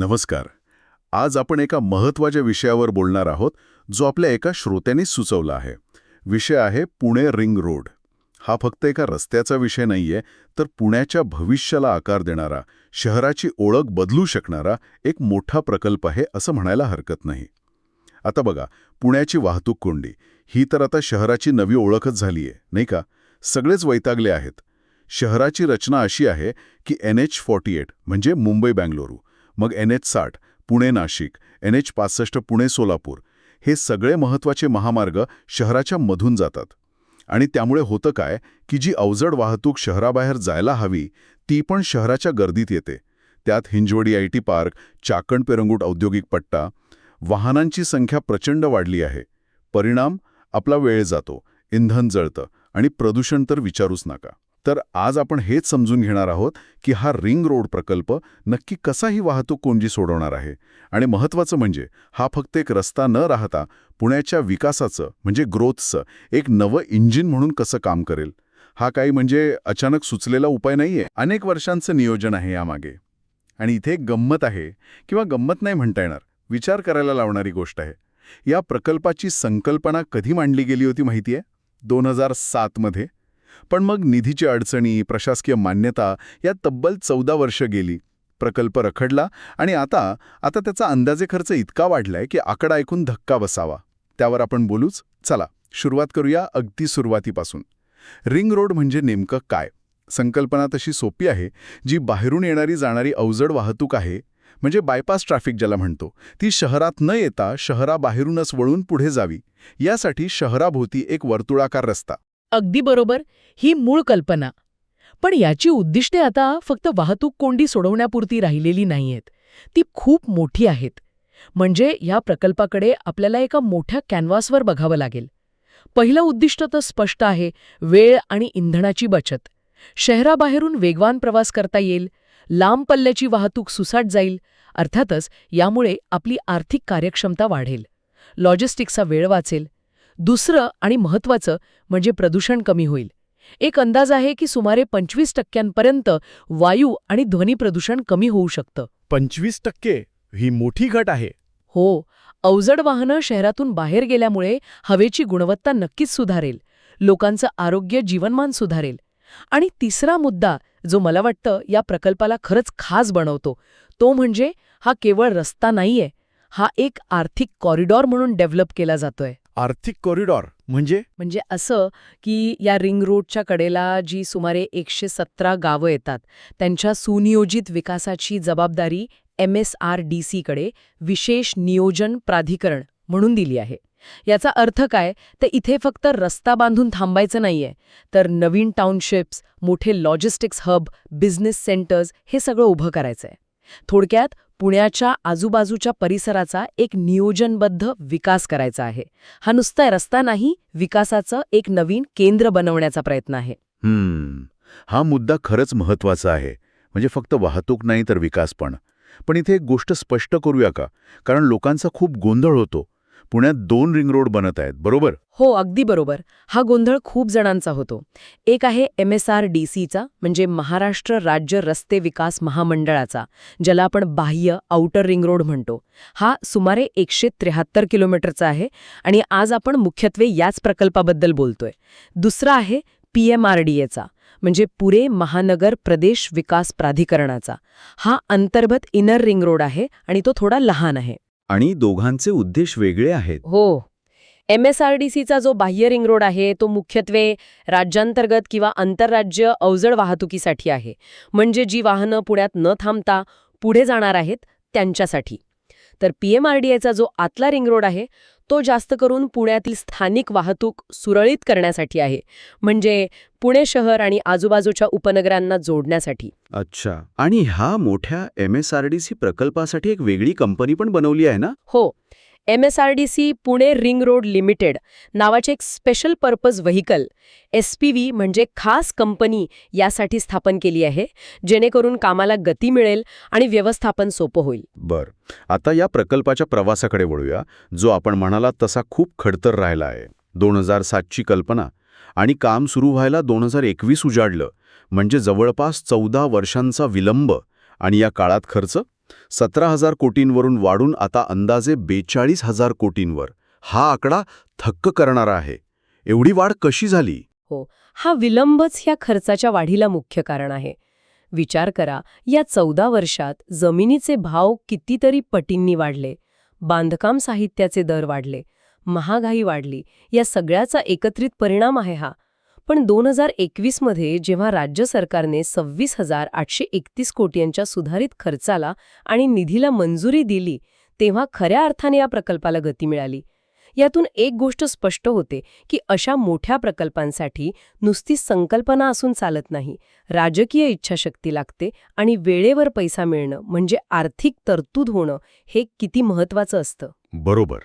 नमस्कार. आज आपण एका महत्त्वाच्या विषयावर बोलणार आहोत जो आपल्या एका श्रोत्याने सुचवला आहे. विषय आहे पुणे रिंग रोड. हा फक्त एका रस्त्याचा विषय नाहीये तर पुण्याच्या भविष्याला आकार देणारा शहराची ओळख बदलू शकणारा एक मोठा प्रकल्प आहे असं म्हणायला हरकत नाही. आता बघा पुण्याची वाहतूक कोंडी. ही तर आता शहराची नवी ओळखच झालीये नाही का? सगळेच वैतागले आहेत. शहराची रचना अशी आहे की एन एच फॉर्टी एट म्हणजे मुंबई बँगलोरू मग एन एच साठ पुणे नाशिक एन एच पासष्ट पुणे सोलापूर हे सगळे महत्त्वाचे महामार्ग शहराच्या मधून जातात. आणि त्यामुळे होतं काय की जी अवजड वाहतूक शहराबाहेर जायला हवी ती पण शहराच्या गर्दीत येते. त्यात Hinjawadi I T park Chakan Pirangut औद्योगिक पट्टा वाहनांची संख्या प्रचंड वाढली आहे. परिणाम? आपला वेळ जातो. इंधन जळतं. आणि प्रदूषण तर विचारूच नका. तर आज आपण हेच समजून घेणार आहोत की हा रिंग रोड प्रकल्प नक्की कसा ही वाहतूक कोंजी सोडवणार आहे. आणि महत्त्वाचं म्हणजे हा फक्त एक रस्ता न राहता पुण्याच्या विकासाचं म्हणजे ग्रोथचं एक नवं इंजिन म्हणून कसं काम करेल? हा काही म्हणजे अचानक सुचलेला उपाय नाहीये. अनेक वर्षांचं नियोजन आहे यामागे. आणि इथे एक गंमत आहे किंवा गंमत नाही म्हणता येणार विचार करायला लावणारी गोष्ट आहे. या प्रकल्पाची संकल्पना कधी मांडली गेली होती माहिती आहे दोन हजार सातमध्ये पण मग निधीची अडचणी प्रशासकीय मान्यता या तब्बल चौदा वर्ष गेली. प्रकल्प रखडला आणि आता आता त्याचा अंदाजे खर्च इतका वाढलाय की आकडा ऐकून धक्का बसावा. त्यावर आपण बोलूच. चला सुरुवात करूया अगदी सुरुवातीपासून. रिंग रोड म्हणजे नेमकं काय? संकल्पना तशी सोपी आहे जी बाहेरून येणारी जाणारी अवजड वाहतूक आहे म्हणजे बायपास ट्रॅफिक ज्याला म्हणतो. ती शहरात न येता शहराबाहेरूनच वळून पुढे जावी. यासाठी शहराभोवती एक वर्तुळाकार रस्ता. अगदी बरोबर ही मूळ कल्पना. पण याची उद्दिष्टे आता फक्त वाहतूक कोंडी सोडवण्यापुरती राहिलेली नाहीयेत. ती खूप मोठी आहेत. म्हणजे या प्रकल्पाकडे आपल्याला एका मोठ्या कॅनव्हासवर बघावं लागेल. पहिलं उद्दिष्ट तर स्पष्ट आहे वेळ आणि इंधनाची बचत. शहराबाहेरून वेगवान प्रवास करता येईल लांब पल्ल्याची वाहतूक सुसाट जाईल अर्थातच यामुळे आपली आर्थिक कार्यक्षमता वाढेल. लॉजिस्टिक्सचा वेळ वाचेल दुसरं आणि महत्त्वाचं म्हणजे प्रदूषण कमी होईल. एक अंदाज आहे की सुमारे पंचवीस टक्क्यांपर्यंत वायू आणि ध्वनी प्रदूषण कमी होऊ शकतं. पंचवीस टक्के ही मोठी घट आहे. हो अवजड वाहनं शहरातून बाहेर गेल्यामुळे हवेची गुणवत्ता नक्कीच सुधारेल. लोकांचं आरोग्य जीवनमान सुधारेल. आणि तिसरा मुद्दा जो मला वाटतं या प्रकल्पाला खरंच खास बनवतो तो म्हणजे हा केवळ रस्ता नाहीये हा एक आर्थिक कॉरिडॉर म्हणून डेव्हलप केला जातोय. आर्थिक कॉरिडॉर म्हणजे? म्हणजे असं की या रिंग रोडच्या कडेला जी सुमारे एकशे सतरा गावं येतात त्यांच्या सुनियोजित विकासाची जबाबदारी एम एस आर डी सीकडे विशेष नियोजन प्राधिकरण म्हणून दिली आहे. याचा अर्थ काय? तर इथे फक्त रस्ता बांधून थांबायचं नाहीये तर नवीन टाउनशिप्स मोठे लॉजिस्टिक्स हब बिझनेस सेंटर्स हे सगळं उभं करायचंय. थोडक्यात पुण्याच्या आजूबाजूच्या परिसराचा एक नियोजनबद्ध विकास करायचा आहे. हा नुसता रस्ता नाही विकासाचं एक नवीन केंद्र बनवण्याचा प्रयत्न आहे. हम्म. हा मुद्दा खरंच महत्त्वाचा आहे. म्हणजे फक्त वाहतूक नाही तर विकास पण. पण इथे एक गोष्ट स्पष्ट करूया का? कारण लोकांचा खूप गोंधळ होतो. पुण्यात दोन रिंग रोड बनत आहेत बरोबर? हो अगदी बरोबर. हा गोंधळ खूप जणांचा होतो. एक आहे एम एस आर डी सीचा म्हणजे महाराष्ट्र राज्य रस्ते विकास महामंडळाचा ज्याला आपण बाह्य आउटर रिंग रोड म्हणतो. हा सुमारे एकशे त्र्याहत्तर किलोमीटरचा आहे आणि आज आपण मुख्यत्वे याच प्रकल्पाबद्दल बोलतोय. दुसरा आहे पी एम आर डी एचा म्हणजे पुणे महानगर प्रदेश विकास प्राधिकरणाचा. हा अंतर्गत इनर रिंग रोड आहे आणि तो थोडा लहान आहे. आणि दोघांचे उद्देश वेगळे आहेत. हो. एम एस आर डी सीचा जो बाह्य रिंग रोड आहे तो मुख्यत्वे राज्यांतर्गत किंवा आंतरराज्य अवजड वाहतुकीसाठी आहे. म्हणजे जी वाहनं पुण्यात न थांबता पुढे जाणार आहेत त्यांच्यासाठी. तर पी एम आर डी एचा जो आतला रिंग रोड आहे तो जास्त करून पुण्यातील स्थानिक वाहतूक सुरळीत करण्यासाठी आहे म्हणजे पुणे शहर आणि आजूबाजूच्या उपनगरांना जोडण्यासाठी. अच्छा. आणि ह्या मोठ्या M S R D C प्रकल्पासाठी एक वेगळी कंपनी पण बनवली आहे ना? हो. M S R D C Pune ring road limited नावाचे एक special purpose vehicle S P V म्हणजे खास कंपनी यासाठी स्थापन केली आहे जेणेकरून कामाला गती मिळेल आणि व्यवस्थापन सोपं होईल. बर. आता या प्रकल्पाच्या प्रवासाकडे वळूया जो आपण म्हणाला तसा खूप खडतर राहिला आहे. दोन हजार सातची कल्पना आणि काम सुरू व्हायला दोन हजार एकवीस उजाडलं म्हणजे जवळपास चौदा वर्षांचा विलंब आणि या काळात खर्च? सतरा हजार कोटींवरून वाढून आता अंदाजे बेचाळीस हजार कोटींवर. हा आकडा थक्क करणारा आहे. एवढी वाढ कशी झाली? हो हा विलंबच ह्या खर्चाच्या वाढीला मुख्य कारण आहे. विचार करा या चौदा वर्षात जमिनीचे भाव कितीतरी पटींनी वाढले. बांधकाम साहित्याचे दर वाढले. महागाई वाढली. या सगळ्याचा एकत्रित परिणाम आहे हा. पण दोन हजार एकवीसमध्ये जेव्हा राज्य सरकारने सव्वीस हजार आठशे एकतीस कोटींच्या सुधारित खर्चाला आणि निधीला मंजुरी दिली तेव्हा खऱ्या अर्थाने या प्रकल्पाला गती मिळाली. यातून एक गोष्ट स्पष्ट होते की अशा मोठ्या प्रकल्पांसाठी नुसती संकल्पना असून चालत नाही राजकीय इच्छाशक्ती लागते आणि वेळेवर पैसा मिळणं म्हणजे आर्थिक तरतूद होणं हे किती महत्वाचं असतं. बरोबर.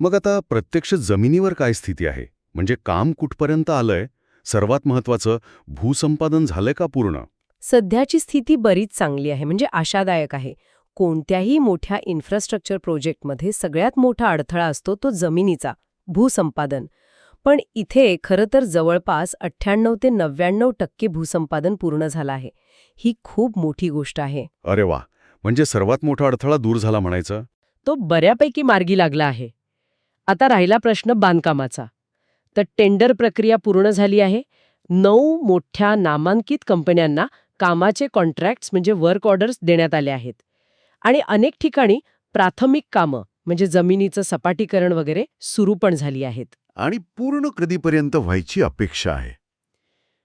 मग आता प्रत्यक्ष जमिनीवर काय स्थिती आहे? म्हणजे काम कुठपर्यंत आलंय? सर्वात महत्वाचं भूसंपादन झालंय का पूर्ण? सध्याची स्थिती बरीच चांगली आहे म्हणजे आशादायक आहे. कोणत्याही मोठ्या इन्फ्रास्ट्रक्चर प्रोजेक्टमध्ये सगळ्यात मोठा अडथळा असतो तो जमिनीचा भूसंपादन. पण इथे खरं तर जवळपास अठ्ठ्याण्णव ते नव्याण्णव टक्के भूसंपादन पूर्ण झालं आहे. ही खूप मोठी गोष्ट आहे. अरे वा! म्हणजे सर्वात मोठा अडथळा दूर झाला म्हणायचं? तो बऱ्यापैकी मार्गी लागला आहे. आता राहिला प्रश्न बांधकामाचा. तर टेंडर प्रक्रिया पूर्ण झाली आहे. नऊ मोठ्या नामांकित कंपन्यांना कामाचे कॉन्ट्रॅक्ट्स म्हणजे वर्क ऑर्डर्स देण्यात आले आहेत. आणि अनेक ठिकाणी प्राथमिक कामं म्हणजे जमिनीचं सपाटीकरण वगैरे सुरू पण झाली आहेत. आणि पूर्ण कधीपर्यंत व्हायची अपेक्षा आहे?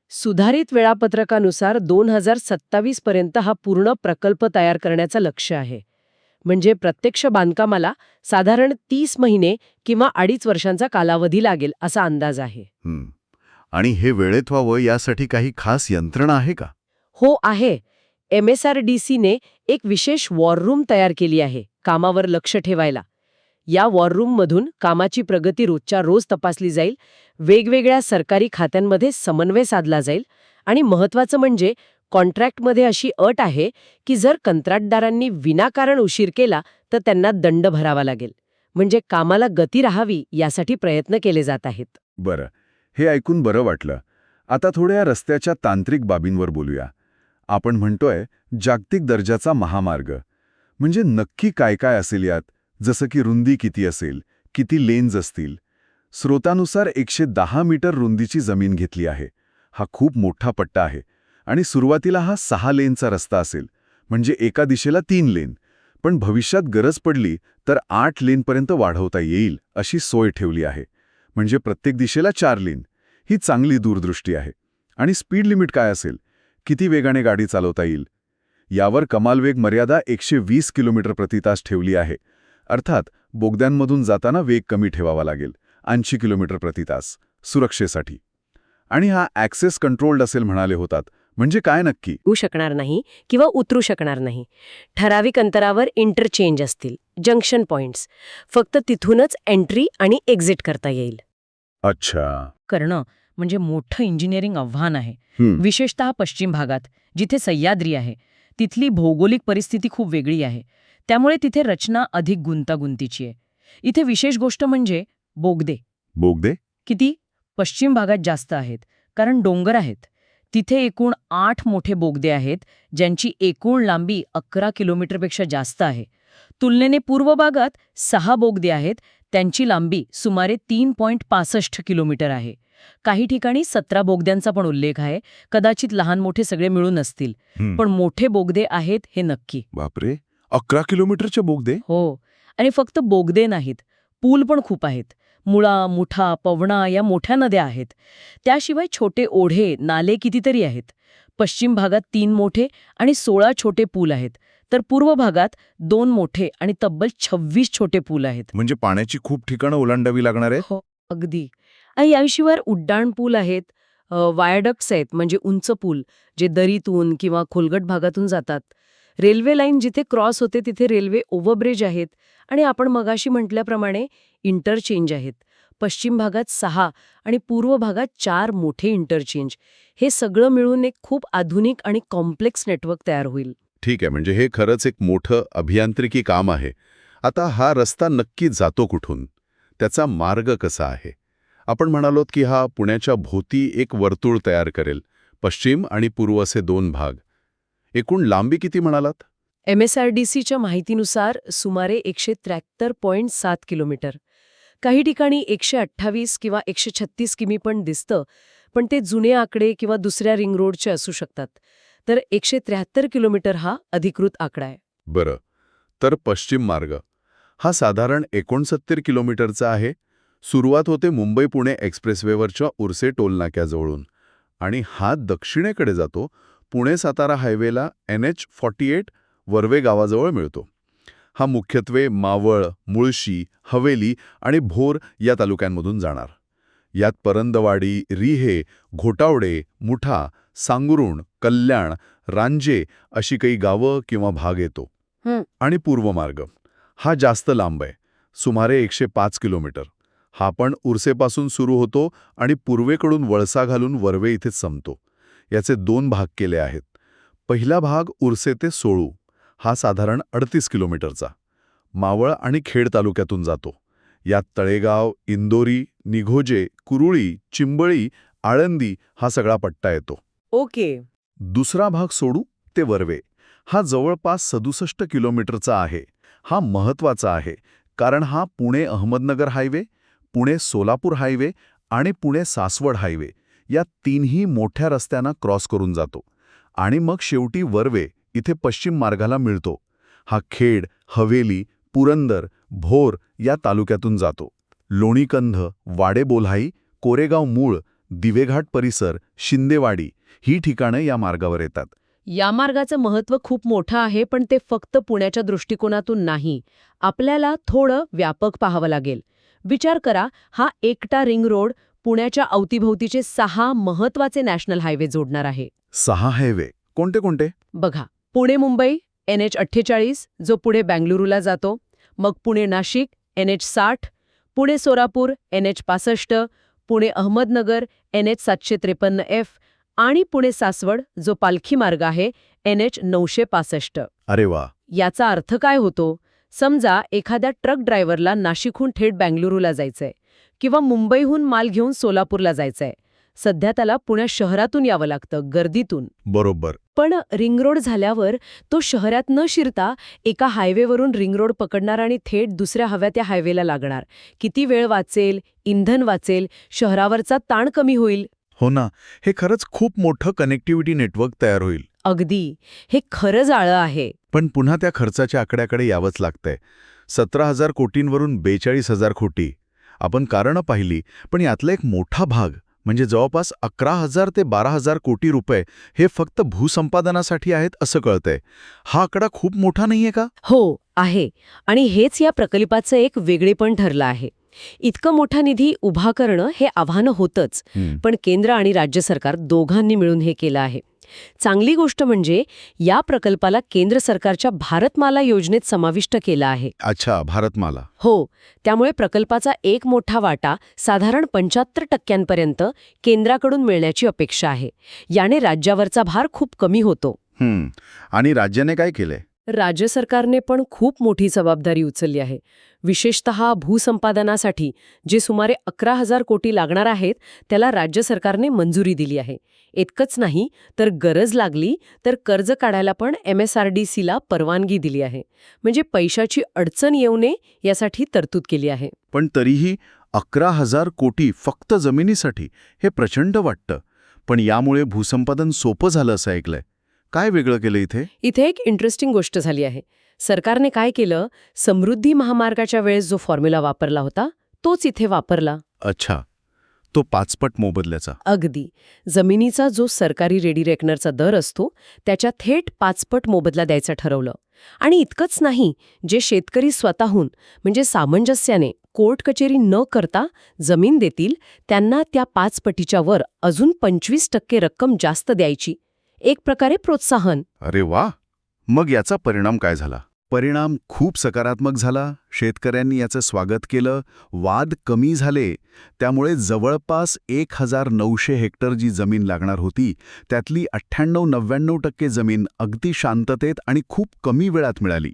सुधारित वेळापत्रकानुसार दोन हजार सत्तावीस पर्यंत हा पूर्ण प्रकल्प तयार करण्याचं लक्ष आहे. म्हणजे प्रत्यक्ष बांधकामाला साधारण तीस महिने किंवा अडीच वर्षांचा कालावधी लागेल असा अंदाज आहे. हं. आणि हे वेळेत व्हावं यासाठी काही खास यंत्रणा आहे का? हो आहे. एम एस आर डी सीने एक विशेष वॉर रूम तयार केली आहे कामावर लक्ष ठेवायला. या वॉर रूममधून कामाची प्रगती रोजच्या रोज तपासली जाईल वेगवेगळ्या सरकारी खात्यांमध्ये समन्वय साधला जाईल आणि महत्वाचं म्हणजे कॉन्ट्रॅक्टमध्ये अशी अट आहे की जर कंत्राटदारांनी विनाकारण उशीर केला तर त्यांना दंड भरावा लागेल. म्हणजे कामाला गती राहावी यासाठी प्रयत्न केले जात आहेत. बरं. हे ऐकून बरं वाटलं. आता थोड्या रस्त्याच्या तांत्रिक बाबींवर बोलूया. आपण म्हणतोय जागतिक दर्जाचा महामार्ग. म्हणजे नक्की काय काय असेल यात? जसं की रुंदी किती असेल किती लेन्स असतील? स्रोतानुसार एकशे दहा मीटर रुंदीची जमीन घेतली आहे. हा खूप मोठा पट्टा आहे. आणि सुरुवातीला हा सहा लेनचा रस्ता असेल म्हणजे एका दिशेला तीन लेन. पण भविष्यात गरज पडली तर आठ लेनपर्यंत वाढवता येईल अशी सोय ठेवली आहे. म्हणजे प्रत्येक दिशेला चार लेन. ही चांगली दूरदृष्टी आहे. आणि स्पीड लिमिट काय असेल? किती वेगाने गाडी चालवता येईल? यावर कमाल वेग मर्यादा एकशे वीस किलोमीटर प्रति तास ठेवली आहे. अर्थात बोगद्यांमधून जाताना वेग कमी ठेवावा लागेल ऐंशी किलोमीटर प्रति तास सुरक्षेसाठी. आणि हा ॲक्सेस कंट्रोल्ड असेल म्हणाले होतात म्हणजे काय नक्की? येऊ शकणार नाही किंवा उतरू शकणार नाही. ठराविक अंतरावर इंटरचेंज असतील जंक्शन पॉइंट्स फक्त तिथूनच एंट्री आणि एक्झिट करता येईल. अच्छा. करणं म्हणजे मोठं इंजिनिअरिंग आव्हान आहे. विशेषतः पश्चिम भागात जिथे सह्याद्री आहे. तिथली भौगोलिक परिस्थिती खूप वेगळी आहे. त्यामुळे तिथे रचना अधिक गुंतागुंतीची आहे. इथे विशेष गोष्ट म्हणजे बोगदे. बोगदे? किती? पश्चिम भागात जास्त आहेत कारण डोंगर आहेत. तिथे एकूण आठ मोठे बोगदे आहेत ज्यांची एकूण लांबी अकरा किलोमीटरपेक्षा जास्त आहे. तुलनेने पूर्व भागात सहा बोगदे आहेत त्यांची लांबी सुमारे तीन पॉईंट पासष्ट किलोमीटर आहे. काही ठिकाणी सतरा बोगद्यांचा पण उल्लेख आहे कदाचित लहान मोठे सगळे मिळून असतील. पण मोठे बोगदे आहेत हे नक्की. बापरे! अकरा किलोमीटरचे बोगदे? हो. आणि फक्त बोगदे नाहीत पूल पण खूप आहेत. मुळा मुठा पवणा या मोठ्या नद्या आहेत. त्याशिवाय छोटे ओढे नाले कितीतरी आहेत. पश्चिम भागात तीन मोठे आणि सोळा छोटे पूल आहेत. तर पूर्व भागात दोन मोठे आणि तब्बल छव्वीस छोटे पूल आहेत. म्हणजे पाण्याची खूप ठिकाणं ओलांडावी लागणार आहेत? हो अगदी. आणि याशिवाय उड्डाण पूल आहेत. वायडक्ट्स आहेत म्हणजे उंच पूल जे दरीतून किंवा खोलगट भागातून जातात. रेल्वे लाईन जिथे क्रॉस होते तिथे रेल्वे ओव्हरब्रिज आहेत. आणि आपण मगाशी म्हटल्याप्रमाणे इंटरचेंज आहेत. पश्चिम भागात सहा आणि पूर्व भागात चार मोठे इंटरचेंज. हे सगळं मिळून एक खूप आधुनिक आणि कॉम्प्लेक्स नेटवर्क तयार होईल. ठीक आहे म्हणजे हे खरंच एक मोठं अभियांत्रिकी काम आहे. आता हा रस्ता नक्की जातो कुठून? त्याचा मार्ग कसा आहे? आपण म्हणालोत की हा पुण्याच्या भोवती एक वर्तुळ तयार करेल पश्चिम आणि पूर्व असे दोन भाग. एकूण लांबी किती म्हणालात? एम एस आर डी सीच्या माहितीनुसार सुमारे एकशे त्र्याहत्तर पॉईंट सात किलोमीटर. काही ठिकाणी एकशे अठ्ठावीस किंवा एकशे छत्तीस किमी पण दिसतं पण ते जुने आकडे किंवा दुसऱ्या रिंग रोडचे असू शकतात. तर एकशे त्र्याहत्तर किलोमीटर हा अधिकृत आकडा आहे. बरं. तर पश्चिम मार्ग. हा साधारण एकोणसत्तर किलोमीटरचा आहे. सुरुवात होते मुंबई पुणे एक्सप्रेसवेवरच्या उर्से टोलनाक्याजवळून. आणि हा दक्षिणेकडे जातो. Pune Satara हायवेला N H forty eight Varve गावाजवळ मिळतो. हा मुख्यत्वे मावळ मुळशी हवेली आणि भोर या तालुक्यांमधून जाणार. यात परंदवाडी रिहे घोटावडे मुठा सांगुरुण कल्याण रांजे अशी काही गावं किंवा भाग येतो. आणि पूर्व मार्ग हा जास्त लांब आहे. सुमारे एकशे पाच किलोमीटर. हा पण उर्सेपासून सुरू होतो आणि पूर्वेकडून वळसा घालून वर्वे इथे संपतो. याचे दोन भाग केले आहेत. पहिला भाग उर्से ते सोळू. हा साधारण अडतीस किलोमीटरचा. मावळ आणि खेड तालुक्यातून जातो. यात तळेगाव इंदोरी निघोजे कुरुळी चिंबळी आळंदी हा सगळा पट्टा येतो. ओके. दुसरा भाग सोडू ते वर्वे. हा जवळपास सदुसष्ट किलोमीटरचा आहे. हा महत्त्वाचा आहे कारण हा पुणे अहमदनगर हायवे पुणे सोलापूर हायवे आणि पुणे सासवड हायवे या तीनही मोठ्या रस्त्यांना क्रॉस करून जातो. आणि मग शेवटी वर्वे इथे पश्चिम मार्गाला मिळतो. हा खेड हवेली पुरंदर भोर या तालुक्यातून जातो. लोणीकंध वाडेबोल्हाई कोरेगाव मूळ दिवेघाट परिसर शिंदेवाडी ही ठिकाणं या मार्गावर येतात. या मार्गाचं महत्त्व खूप मोठं आहे पण ते फक्त पुण्याच्या दृष्टिकोनातून नाही. आपल्याला थोडं व्यापक पाहावं लागेल. विचार करा हा एकटा रिंग रोड पुण्याच्या अवतीभोवतीचे सहा महत्त्वाचे नॅशनल हायवे जोडणार आहे. सहा हायवे. कोणते कोणते? बघा पुणे मुंबई एन एच अठ्ठेचाळीस जो पुढे बँगलुरूला जातो. मग पुणे नाशिक एन एच साठ पुणे सोलापूर एन एच पासष्ट पुणे अहमदनगर एन एच सातशे त्रेपन्न एफ आणि पुणे सासवड जो पालखी मार्ग आहे एन एच नऊशे पासष्ट. अरे वा. याचा अर्थ काय होतो? समजा एखाद्या ट्रक ड्रायव्हरला नाशिकहून थेट बँगलुरूला जायचंय किंवा मुंबईहून माल घेऊन सोलापूरला जायचंय. सध्या त्याला पुण्या शहरातून यावं लागतं गर्दीतून. बरोबर. पण रिंग रोड झाल्यावर तो शहरात न शिरता एका हायवेवरून रिंग रोड पकडणार आणि थेट दुसऱ्या हव्या त्या हायवेला लागणार. किती वेळ वाचेल इंधन वाचेल शहरावरचा ताण कमी होईल? हो ना हे खरंच खूप मोठं कनेक्टिव्हिटी नेटवर्क तयार होईल. अगदी. हे खरं जाळं आहे. पण पुन्हा त्या खर्चाच्या आकड्याकडे यावंच लागतंय. सतरा हजार कोटींवरून बेचाळीस हजार कोटी. आपण कारणं पाहिली पण यातला एक मोठा भाग म्हणजे जवळपास अकरा हजार ते बारा हजार कोटी रुपये हे फक्त भूसंपादनासाठी आहेत असं कळतंय. हा आकडा खूप मोठा नाहीये का? हो आहे. आणि हेच या प्रकल्पाचं एक वेगळेपण ठरलं आहे. इतकं मोठा निधी उभा करणं हे आव्हानं होतंच. पण केंद्र आणि राज्य सरकार दोघांनी मिळून हे केलं आहे. चांगली गोष्ट म्हणजे या प्रकल्पाला केंद्र सरकारच्या भारतमाला योजनेत समाविष्ट केलं आहे. अच्छा भारतमाला. हो त्यामुळे प्रकल्पाचा एक मोठा वाटा साधारण पंच्याहत्तर टक्क्यांपर्यंत केंद्राकडून मिळण्याची अपेक्षा आहे. याने राज्यावरचा भार खूप कमी होतो. आणि राज्याने काय केलंय? राज्य सरकारने पण खूप मोठी जबाबदारी उचलली आहे. विशेषत भूसंपादनासाठी जे सुमारे अकरा हजार कोटी लागणार आहेत त्याला राज्य सरकारने मंजुरी दिली आहे. इतकंच नाही तर गरज लागली तर कर्ज काढायला पण एम एस आर डी सीला परवानगी दिली आहे. म्हणजे पैशाची अडचण येऊ नये यासाठी तरतूद केली आहे. पण तरीही अकरा हजार कोटी फक्त जमिनीसाठी हे प्रचंड वाटतं. पण यामुळे भूसंपादन सोपं झालं असं ऐकलंय. काय वेगळं केलं इथे? इथे एक इंटरेस्टिंग गोष्ट झाली आहे. सरकारने काय केलं? समृद्धी महामार्गाच्या वेळेस जो फॉर्म्युला वापरला होता तोच इथे वापरला. अच्छा. तो पाचपट मोबदल्याचा. अगदी. जमिनीचा जो सरकारी रेडी रेकनरचा दर असतो त्याच्या थेट पाचपट मोबदला द्यायचं ठरवलं. आणि इतकंच नाही जे शेतकरी स्वतःहून म्हणजे सामंजस्याने कोर्ट कचेरी न करता जमीन देतील त्यांना त्या पाच पटीच्या वर अजून पंचवीस टक्के रक्कम जास्त द्यायची. एक प्रकारे प्रोत्साहन. अरे वा! मग याचा परिणाम काय झाला? परिणाम खूप सकारात्मक झाला. शेतकऱ्यांनी याचं स्वागत केलं. वाद कमी झाले. त्यामुळे जवळपास एक हजार नऊशे हेक्टर जी जमीन लागणार होती त्यातली अठ्ठ्याण्णव नव्याण्णव टक्के जमीन अगदी शांततेत आणि खूप कमी वेळात मिळाली.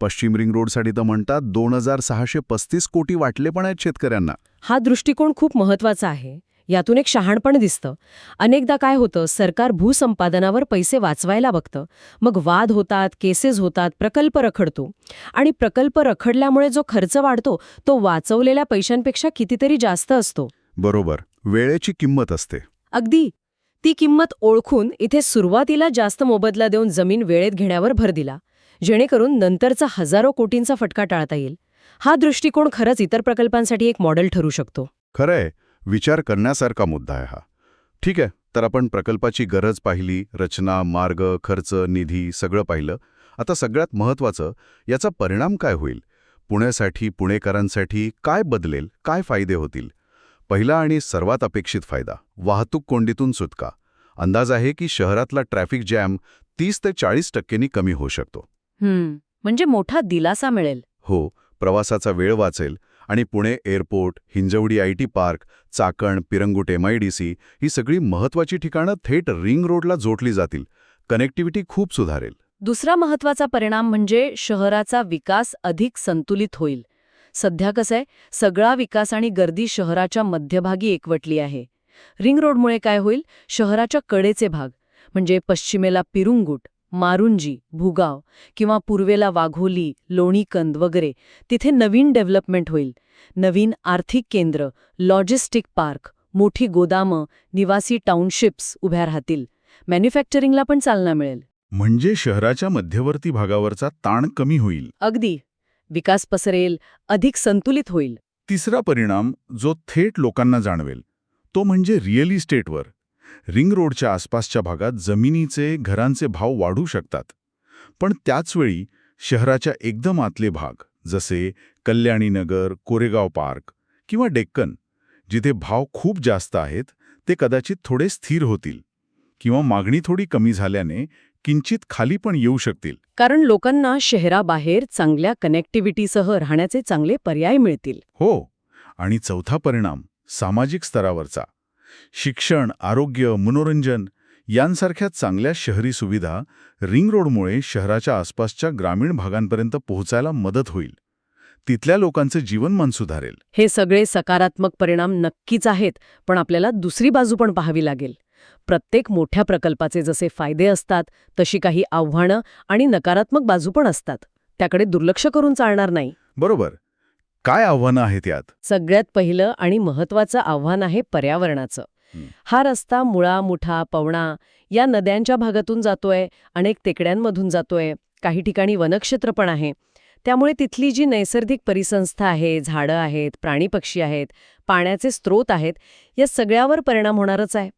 पश्चिम रिंग रोडसाठी तर म्हणतात दोन हजार सहाशे पस्तीस कोटी वाटले पण आहेत शेतकऱ्यांना. हा दृष्टिकोन खूप महत्त्वाचा आहे. यातून एक शहाणपण दिसतं. अनेकदा काय होतं सरकार भूसंपादनावर पैसे वाचवायला बघतं. मग वाद होतात केसेस होतात प्रकल्प रखडतो. आणि प्रकल्प रखडल्यामुळे जो खर्च वाढतो तो वाचवलेल्या पैशांपेक्षा कितीतरी जास्त असतो. बरोबर. वेळेची किंमत असते. अगदी. ती किंमत ओळखून इथे सुरुवातीला जास्त मोबदला देऊन जमीन वेळेत घेण्यावर भर दिला. जेणेकरून नंतरचा हजारो कोटींचा फटका टाळता येईल. हा दृष्टिकोन खरंच इतर प्रकल्पांसाठी एक मॉडेल ठरू शकतो. खरंय. विचार करण्यासारखा मुद्दा आहे हा. ठीक आहे तर आपण प्रकल्पाची गरज पाहिली रचना मार्ग खर्च निधी सगळं पाहिलं. आता सगळ्यात महत्त्वाचं याचा परिणाम काय होईल? पुण्यासाठी पुणेकरांसाठी काय बदलेल काय फायदे होतील? पहिला आणि सर्वात अपेक्षित फायदा वाहतूक कोंडीतून सुटका. अंदाज आहे की शहरातला ट्रॅफिक जॅम तीस ते चाळीस टक्क्यांनी कमी होऊ शकतो. म्हणजे मोठा दिलासा मिळेल. हो प्रवासाचा वेळ वाचेल आणि Pune airport Hinjawadi I T park Chakan Pirangut C ही सगळी महत्त्वाची ठिकाणं थेट रिंग रोडला जोडली जातील. कनेक्टिव्हिटी खूप सुधारेल. दुसरा महत्त्वाचा परिणाम म्हणजे शहराचा विकास अधिक संतुलित होईल. सध्या कसं आहे सगळा विकास आणि गर्दी शहराच्या मध्यभागी एकवटली आहे. रिंग रोडमुळे काय होईल शहराच्या कडेचे भाग म्हणजे पश्चिमेला पिरुंगुट मारुंजी भुगाव किंवा पूर्वेला वाघोली लोणीकंद वगैरे तिथे नवीन डेव्हलपमेंट होईल. नवीन आर्थिक केंद्र लॉजिस्टिक पार्क मोठी गोदामं निवासी टाउनशिप्स उभ्या राहतील. मॅन्युफॅक्चरिंगला पण चालना मिळेल. म्हणजे शहराच्या मध्यवर्ती भागावरचा ताण कमी होईल. अगदी. विकास पसरेल अधिक संतुलित होईल. तिसरा परिणाम जो थेट लोकांना जाणवेल तो म्हणजे रिअल इस्टेटवर. रिंग रोडच्या आसपासच्या भागात जमिनीचे घरांचे भाव वाढू शकतात. पण त्याचवेळी शहराच्या एकदम आतले भाग जसे कल्याणीनगर कोरेगाव पार्क किंवा डेक्कन जिथे भाव खूप जास्त आहेत ते कदाचित थोडे स्थिर होतील किंवा मागणी थोडी कमी झाल्याने किंचित खाली पण येऊ शकतील. कारण लोकांना शहराबाहेर चांगल्या कनेक्टिव्हिटीसह राहण्याचे चांगले पर्याय मिळतील. हो आणि चौथा परिणाम सामाजिक स्तरावरचा. शिक्षण आरोग्य मनोरंजन यांसारख्या चांगल्या शहरी सुविधा रिंग रोडमुळे शहराच्या आसपासच्या ग्रामीण भागांपर्यंत पोहोचायला मदत होईल. तिथल्या लोकांचं जीवनमान सुधारेल. हे सगळे सकारात्मक परिणाम नक्कीच आहेत पण आपल्याला दुसरी बाजू पण पाहावी लागेल. प्रत्येक मोठ्या प्रकल्पाचे जसे फायदे असतात तशी काही आव्हानं आणि नकारात्मक बाजू पण असतात. त्याकडे दुर्लक्ष करून चालणार नाही. बरोबर. काय आव्हानं आहेत यात? सगळ्यात पहिलं आणि महत्वाचं आव्हान आहे पर्यावरणाचं. हं. रस्ता मुळा मुठा पवणा या नद्यांच्या भागातून जातोय अनेक टेकड्यांमधून जातोय. काही ठिकाणी वनक्षेत्र पण आहे. त्यामुळे तिथली जी नैसर्गिक परिसंस्था आहे झाडं आहेत प्राणी पक्षी आहेत पाण्याचे स्रोत आहेत या सगळ्यावर परिणाम होणारच आहे.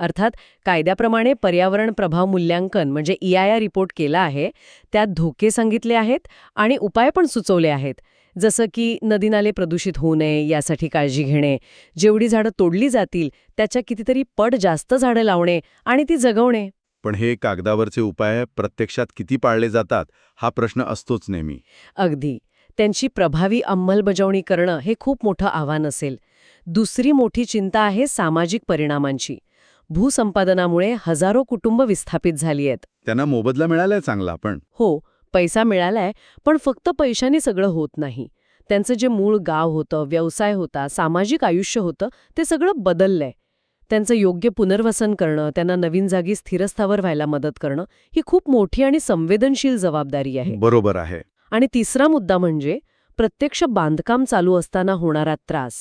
अर्थात कायद्याप्रमाणे पर्यावरण प्रभाव मूल्यांकन म्हणजे ईआयआर रिपोर्ट केला आहे त्यात धोके सांगितले आहेत आणि उपाय पण सुचवले आहेत. जसं की नदीनाले प्रदूषित होऊ नये यासाठी काळजी घेणे. जेवढी झाडं तोडली जातील त्याच्या कितीतरी पट जास्त झाडं लावणे आणि ती जगवणे. पण हे कागदावरचे उपाय प्रत्यक्षात किती पाळले जातात हा प्रश्न असतोच नेहमी. अगदी. त्यांची प्रभावी अंमलबजावणी करणं हे खूप मोठं आव्हान असेल. दुसरी मोठी चिंता आहे सामाजिक परिणामांची. भूसंपादनामुळे हजारो कुटुंब विस्थापित झाली आहेत. त्यांना मोबदला मिळालाय चांगला पण. हो पैसा मिळालाय पण फक्त पैशाने सगळं होत नाही. त्यांचं जे मूळ गाव होतं व्यवसाय होता सामाजिक आयुष्य होतं ते सगळं बदललंय. त्यांचं योग्य पुनर्वसन करणं त्यांना नवीन जागी स्थिरस्थावर व्हायला मदत करणं ही खूप मोठी आणि संवेदनशील जबाबदारी आहे. बरोबर आहे. आणि तिसरा मुद्दा म्हणजे प्रत्यक्ष बांधकाम चालू असताना होणारा त्रास.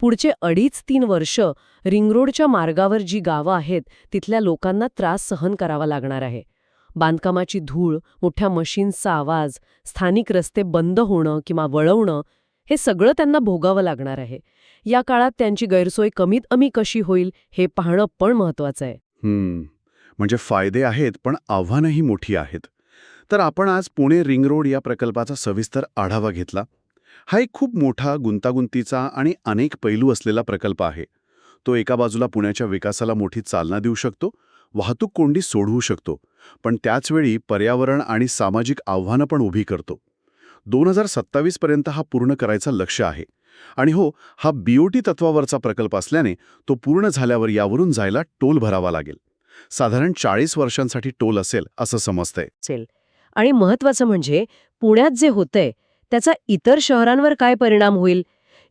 पुढचे अडीच तीन वर्ष रिंगरोडच्या मार्गावर जी गावं आहेत तिथल्या लोकांना त्रास सहन करावा लागणार आहे. बांधकामाची धूळ मोठ्या मशीन्सचा आवाज स्थानिक रस्ते बंद होणं किंवा वळवणं हे सगळं त्यांना भोगावं लागणार आहे. या काळात त्यांची गैरसोय कमीत कमी कशी होईल हे पाहणं पण महत्वाचं आहे. हम्म. म्हणजे फायदे आहेत पण आव्हानंही मोठी आहेत. तर आपण आज पुणे रिंग रोड या प्रकल्पाचा सविस्तर आढावा घेतला. हा एक खूप मोठा गुंतागुंतीचा आणि अनेक पैलू असलेला प्रकल्प आहे. तो एका बाजूला पुण्याच्या विकासाला मोठी चालना देऊ शकतो वाहतूक कोंडी सोडवू शकतो पण त्याचवेळी पर्यावरण आणि सामाजिक आव्हानं पण उभी करतो. दोन हजार सत्तावीसपर्यंत हा पूर्ण करायचा लक्ष आहे. आणि हो हा बीओटी तत्वावरचा प्रकल्प असल्याने तो पूर्ण झाल्यावर यावरून जायला टोल भरावा लागेल. साधारण चाळीस वर्षांसाठी टोल असेल असं समजतंय. आणि महत्वाचं म्हणजे पुण्यात जे होतंय त्याचा इतर शहरांवर काय परिणाम होईल?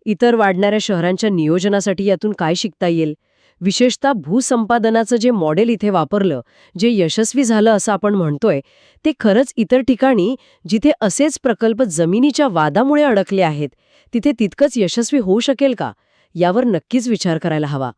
इतर वाढणाऱ्या शहरांच्या नियोजनासाठी यातून काय शिकता येईल? विशेषतः भूसंपादनाचं जे मॉडेल इथे वापरलं जे यशस्वी झालं असं आपण म्हणतोय ते खरंच इतर ठिकाणी जिथे असेच प्रकल्प जमिनीच्या वादामुळे अडकले आहेत तिथे तितकंच यशस्वी होऊ शकेल का? यावर नक्कीच विचार करायला हवा.